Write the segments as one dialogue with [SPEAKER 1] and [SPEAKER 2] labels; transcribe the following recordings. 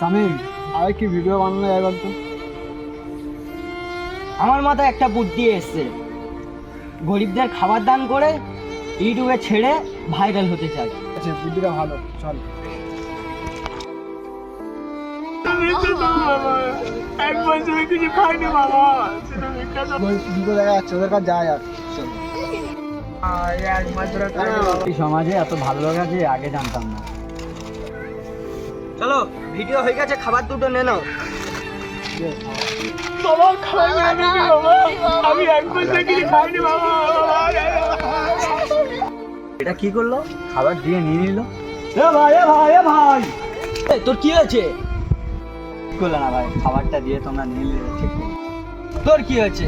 [SPEAKER 1] সামিম আর কি ভিডিও বানানো যায় বলতো
[SPEAKER 2] আমার মাথায় একটা বুদ্ধি এসছে। গরিবদের খাবার দান করে ইউটিউবে ছেড়ে ভাইরাল হতে চাই
[SPEAKER 1] আচ্ছা বুদ্ধিটা ভালো চল। দুটো দেখা যাচ্ছে? ওদের কাছে যায় আর
[SPEAKER 2] সমাজে এত ভালো লোক যে আগে জানতাম না। চলো ভিডিও হয়ে গেছে খাবার দুটো নে নাও। এটা কি করল? খাবার দিয়ে নিয়ে নিল। এ ভাই এ ভাই এ ভাই। তোর কি হয়েছে? করল না ভাই খাবারটা দিয়ে তোমরা নিয়ে নিলে ঠিক তোর কি হয়েছে?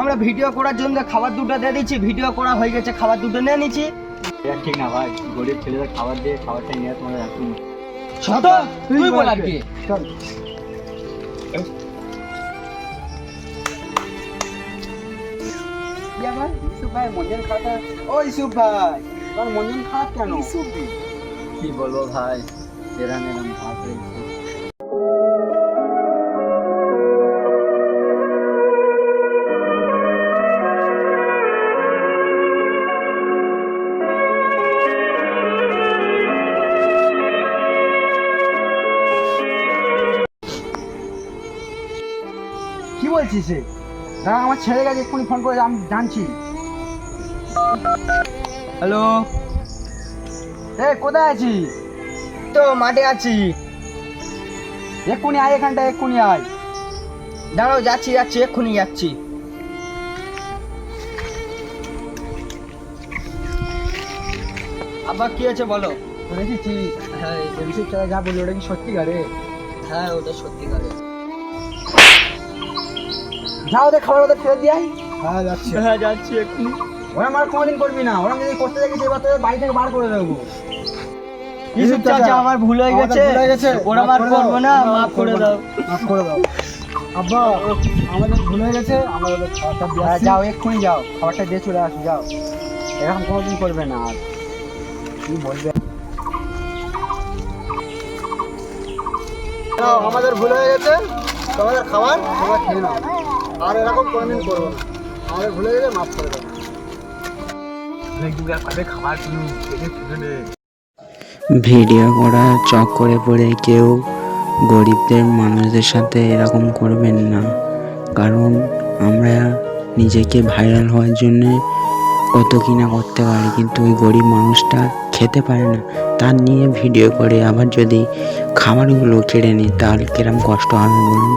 [SPEAKER 2] আমরা ভিডিও করার জন্য খাবার দুটো দিয়ে দিচ্ছি ভিডিও করা হয়ে গেছে খাবার দুটো নিয়ে নিচ্ছি। ঠিক না ভাই গরিব ছেলেদের খাবার দিয়ে খাবারটা নিয়ে তোমাদের একদম ছোট তুই বল আর কি।
[SPEAKER 1] খাতা ও ইসুফ ভাই তোমার মন জন খারাপ কেন
[SPEAKER 2] কি বলব ভাই? এরম এরম ভাব
[SPEAKER 1] কি বলছিস সে দাঁড়া আমার ছেলে গেছে এক্ষুনি ফোন করে আমি জানছি।
[SPEAKER 2] হ্যালো
[SPEAKER 1] এ কোথায় আছিস?
[SPEAKER 2] তো মাঠে আছি।
[SPEAKER 1] এক্ষুনি আয় এখানটা এক্ষুনি আয়।
[SPEAKER 2] দাঁড়াও যাচ্ছি যাচ্ছি এক্ষুনি যাচ্ছি। আবার কি আছে বলো?
[SPEAKER 1] দেখেছিস
[SPEAKER 2] হ্যাঁ
[SPEAKER 1] যা বলল ওটা কি সত্যিকারে?
[SPEAKER 2] হ্যাঁ ওটা সত্যি করে
[SPEAKER 1] যা ওদের খাবার ওদের ফেরত দিয়ে হ্যাঁ যাচ্ছি।
[SPEAKER 2] হ্যাঁ যাচ্ছি এক্ষুনি।
[SPEAKER 1] ওরা আমার কোনোদিন করবি না ওরা যদি করতে দেখেছি এবার তোদের বাড়ি থেকে বার করে দেবো।
[SPEAKER 2] ইসুফ চাচা আমার ভুল হয়ে গেছে।
[SPEAKER 1] ভুল হয়ে গেছে।
[SPEAKER 2] ওরা মার করব না
[SPEAKER 1] মাফ
[SPEAKER 2] করে দাও।
[SPEAKER 1] মাফ করে দাও। আব্বা আমাদের ভুল হয়ে গেছে আমরা খাবারটা দিয়ে
[SPEAKER 2] হ্যাঁ, যাও এক্ষুনি যাও। খাবারটা দিয়ে চলে আসো যাও। এরকম কোনোদিন করবে না আর। কি বলবে?
[SPEAKER 1] আমাদের ভুল হয়ে গেছে। তোমাদের খাবার তোমরা খেয়ে নাও। আর এরকম কোনোদিন করব না। আমাদের ভুল গেছে মাফ করে দাও
[SPEAKER 3] ভিডিও করা চক্করে পড়ে কেউ গরিবদের মানুষদের সাথে এরকম করবেন না। কারণ আমরা নিজেকে ভাইরাল হওয়ার জন্য কত কিনা করতে পারি, কিন্তু ওই গরিব মানুষটা খেতে পারে না। তার নিয়ে ভিডিও করে আবার যদি খাবারগুলো কেড়ে নিই তাহলে কিরম কষ্ট হবে বলুন